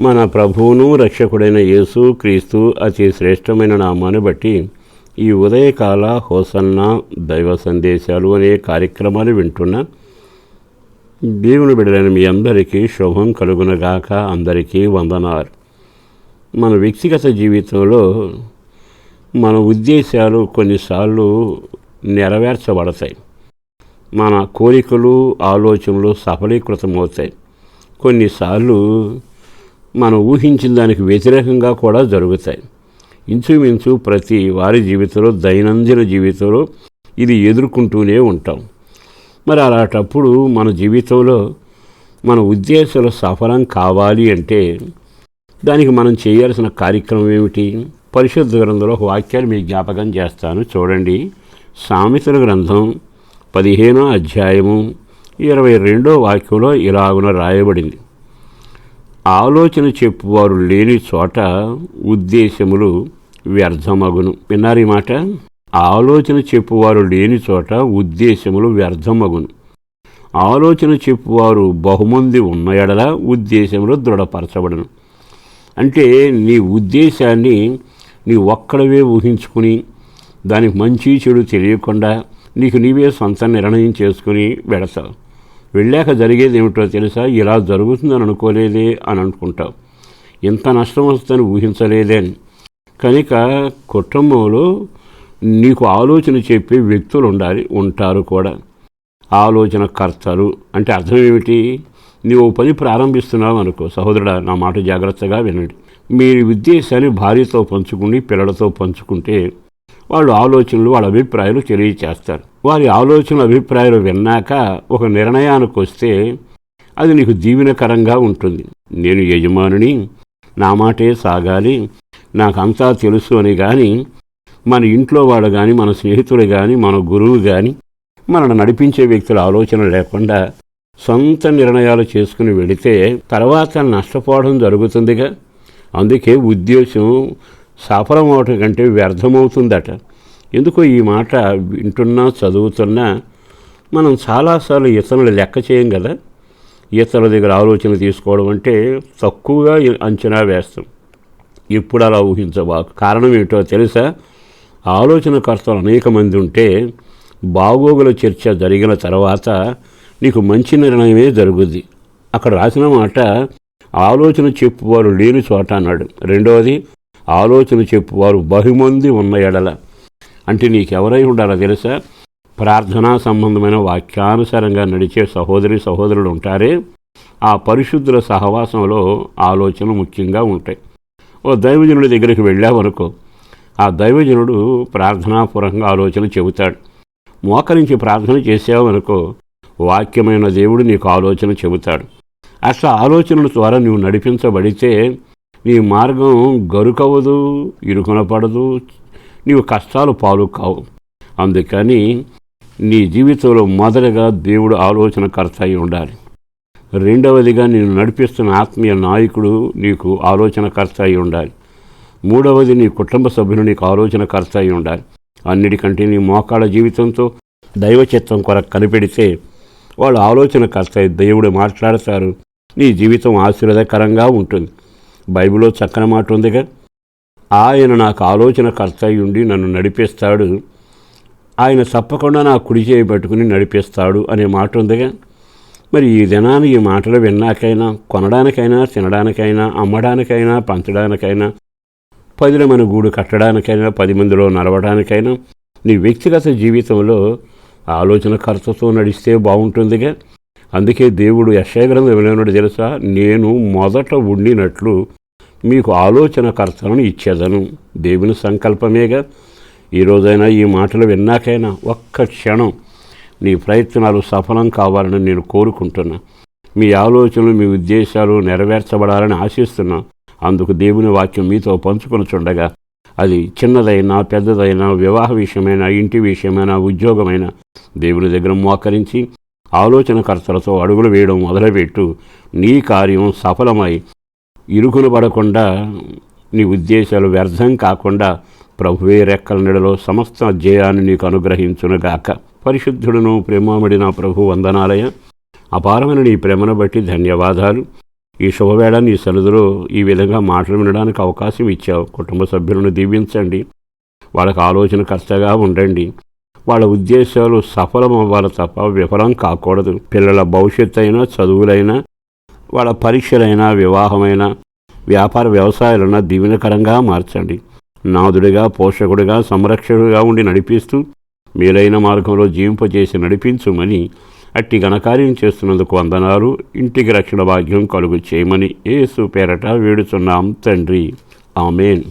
మన ప్రభువును రక్షకుడైన యేసు క్రీస్తు అతి శ్రేష్టమైన నామాన్ని బట్టి ఈ ఉదయకాల హోసన్న దైవ సందేశాలు అనే కార్యక్రమాలు వింటున్న దేవుని బిడ్డలైన మీ అందరికీ శుభం కలుగునగాక అందరికీ వందనాలు. మన వ్యక్తిగత జీవితంలో మన ఉద్దేశాలు కొన్నిసార్లు నెరవేర్చబడతాయి. మన కోరికలు ఆలోచనలు సఫలీకృతమవుతాయి. కొన్నిసార్లు మనం ఊహించిన దానికి వ్యతిరేకంగా కూడా జరుగుతాయి. ఇంచుమించు ప్రతి వారి జీవితంలో దైనందిన జీవితంలో ఇది ఎదుర్కొంటూనే ఉంటాం. మరి అలాంటప్పుడు మన జీవితంలో మన ఉద్దేశాలు సఫలం కావాలి అంటే దానికి మనం చేయాల్సిన కార్యక్రమం ఏమిటి? పరిశుద్ధ గ్రంథంలో ఒక వాక్యాన్ని మీకు జ్ఞాపకం చేస్తాను చూడండి. సామెతల గ్రంథం పదిహేనో అధ్యాయము ఇరవై రెండో వాక్యంలో ఇలాగున రాయబడింది. ఆలోచన చెప్పువారు లేని చోట ఉద్దేశములు వ్యర్థమగును. విన్నారు ఈ మాట? ఆలోచన చెప్పువారు లేని చోట ఉద్దేశములు వ్యర్థమగును. ఆలోచన చెప్పువారు బహుమంది ఉన్న ఎడల ఉద్దేశములు దృఢపరచబడను. అంటే నీ ఉద్దేశాన్ని నీ ఒక్కడవే ఊహించుకుని దానికి మంచి చెడు తెలియకుండా నీకు నీవే సొంత నిర్ణయం చేసుకుని వెడతావు. వెళ్ళాక జరిగేది ఏమిటో తెలుసా? ఇలా జరుగుతుందని అనుకోలేదే అని అనుకుంటావు ఇంత నష్టం వస్తుందని ఊహించలేదే. అని కనుక కుటుంబంలో నీకు ఆలోచన చెప్పే వ్యక్తులు ఉండాలి ఉంటారు కూడా. ఆలోచన కర్తలు. అంటే అర్థం ఏమిటి? నీవు పని ప్రారంభిస్తున్నావు అనుకో. సహోదరుడా నా మాట జాగ్రత్తగా వినండి. మీరు ఉద్దేశాన్ని భార్యతో పంచుకుని పిల్లలతో పంచుకుంటే వాళ్ళు ఆలోచనలు వాళ్ళ అభిప్రాయాలు తెలియచేస్తారు. వారి ఆలోచనల అభిప్రాయాలు విన్నాక ఒక నిర్ణయానికి వస్తే అది నీకు దీవెనకరంగా ఉంటుంది. నేను యజమానిని నా మాటే సాగాలి నాకంతా తెలుసు అని కానీ మన ఇంట్లో వాడు కానీ మన స్నేహితుడు కానీ మన గురువు కానీ మనను నడిపించే వ్యక్తుల ఆలోచన లేకుండా సొంత నిర్ణయాలు చేసుకుని వెళితే తర్వాత నష్టపోవడం జరుగుతుందిగా. అందుకే ఉద్దేశం సఫలం అవటం కంటే వ్యర్థమవుతుందట. ఎందుకో ఈ మాట వింటున్నా చదువుతున్నా మనం చాలాసార్లు ఇతరులు లెక్క చేయం కదా? ఇతరుల దగ్గర ఆలోచన తీసుకోవడం అంటే తక్కువగా అంచనా వేస్తాం. ఎప్పుడు అలా ఊహించబాకు కారణం ఏమిటో తెలుసా? ఆలోచనకర్తలు అనేక మంది ఉంటే బాగోగుల చర్చ జరిగిన తర్వాత నీకు మంచి నిర్ణయమే జరుగుద్ది. అక్కడ రాసిన మాట ఆలోచన చెప్పువారు లేని చోట అన్నాడు. రెండవది ఆలోచన చెప్పువారు బహుమంది ఉన్న ఎడల. అంటే నీకెవరై ఉండాలో తెలుసా? ప్రార్థనా సంబంధమైన వాక్యానుసారంగా నడిచే సహోదరి సహోదరులు ఉంటారే. ఆ పరిశుద్ధుల సహవాసంలో ఆలోచనలు ముఖ్యంగా ఉంటాయి. ఓ దైవజనుడి దగ్గరికి వెళ్ళావనుకో. ఆ దైవజనుడు ప్రార్థనాపూర్వకంగా ఆలోచన చెబుతాడు. మోకరించి ప్రార్థన చేసావనుకో వాక్యమైన దేవుడు నీకు ఆలోచన చెబుతాడు. అట్లా ఆలోచనల ద్వారా నువ్వు నడిపించబడితే నీ మార్గం గరుకవదు ఇరుకునపడదు నీవు కష్టాలు పాలు కావు. అందుకని నీ జీవితంలో మొదటగా దేవుడు ఆలోచనకర్త అయి ఉండాలి. రెండవదిగా నేను నడిపిస్తున్న ఆత్మీయ నాయకుడు నీకు ఆలోచనకర్త అయి ఉండాలి. మూడవది నీ కుటుంబ సభ్యులు నీకు ఆలోచనకర్త అయి ఉండాలి. అన్నిటికంటే నీ మోకాళ్ళ జీవితంతో దైవచిత్తం కొరకు కనిపెడితే వాళ్ళు ఆలోచనకర్త అయి దేవుడు మాట్లాడతారు. నీ జీవితం ఆశీర్వాదకరంగా ఉంటుంది. బైబిల్లో చక్కని మాట ఉందిగా ఆయన నాకు ఆలోచనకర్త అయి ఉండి నన్ను నడిపిస్తాడు. ఆయన తప్పకుండా నా కుడి చేయి పట్టుకుని నడిపిస్తాడు అనే మాట ఉందిగా మరి ఈ దినాన్ని ఈ మాటలు విన్నాకైనా కొనడానికైనా తినడానికైనా అమ్మడానికైనా పంచడానికైనా పదిల మన గూడు కట్టడానికైనా పది మందిలో నడవడానికైనా నీ వ్యక్తిగత జీవితంలో ఆలోచనకర్తతో నడిస్తే బాగుంటుందిగా అందుకే దేవుడు యశగ్రంథం ఎవరైనాడు తెలుసా? నేను మొదట ఉండినట్లు మీకు ఆలోచనకర్తలను ఇచ్చేదను. దేవుని సంకల్పమేగా. ఈ రోజైనా ఈ మాటలు విన్నాకైనా ఒక్క క్షణం నీ ప్రయత్నాలు సఫలం కావాలని నేను కోరుకుంటున్నా. మీ ఆలోచనలు మీ ఉద్దేశాలు నెరవేర్చబడాలని ఆశిస్తున్నా. అందుకు దేవుని వాక్యం మీతో పంచుకొని చుండగా అది చిన్నదైనా పెద్దదైనా వివాహ విషయమైనా ఇంటి విషయమైనా ఉద్యోగమైన దేవుని దగ్గర మోకరించి ఆలోచనకర్తలతో అడుగులు వేయడం మొదలుపెట్టు. నీ కార్యం సఫలమై ఇరుకులు పడకుండా నీ ఉద్దేశాలు వ్యర్థం కాకుండా ప్రభువే రెక్కల నెడలో సమస్త జయాన్ని నీకు అనుగ్రహించునుగాక పరిశుద్ధుడును ప్రేమామడి నా ప్రభు వందనాలయ. అపారమైన నీ ప్రేమను బట్టి ధన్యవాదాలు. ఈ శుభవేళ నీ సరిధిలో ఈ విధంగా మాటలు వినడానికి అవకాశం ఇచ్చావు. కుటుంబ సభ్యులను దీవించండి. వాళ్ళకి ఆలోచనకర్తగా ఉండండి. వాళ్ళ ఉద్దేశాలు సఫలం అవ్వాలి తప్ప విఫలం కాకూడదు. పిల్లల భవిష్యత్తు అయినా చదువులైనా వాళ్ళ పరీక్షలైనా వివాహమైన వ్యాపార వ్యవసాయాలైనా దీవెనకరంగా మార్చండి. నాదుడిగా పోషకుడిగా సంరక్షకుడిగా ఉండి నడిపిస్తూ మేలైన మార్గంలో జీవింపజేసి నడిపించుమని అట్టి ఘనకార్యం చేస్తున్నందుకు వందనాలు. ఇంటికి రక్షణ భాగ్యం కలుగు చేయమని ఏసు పేరట వేడుచున్నాం తండ్రి. ఆమెన్.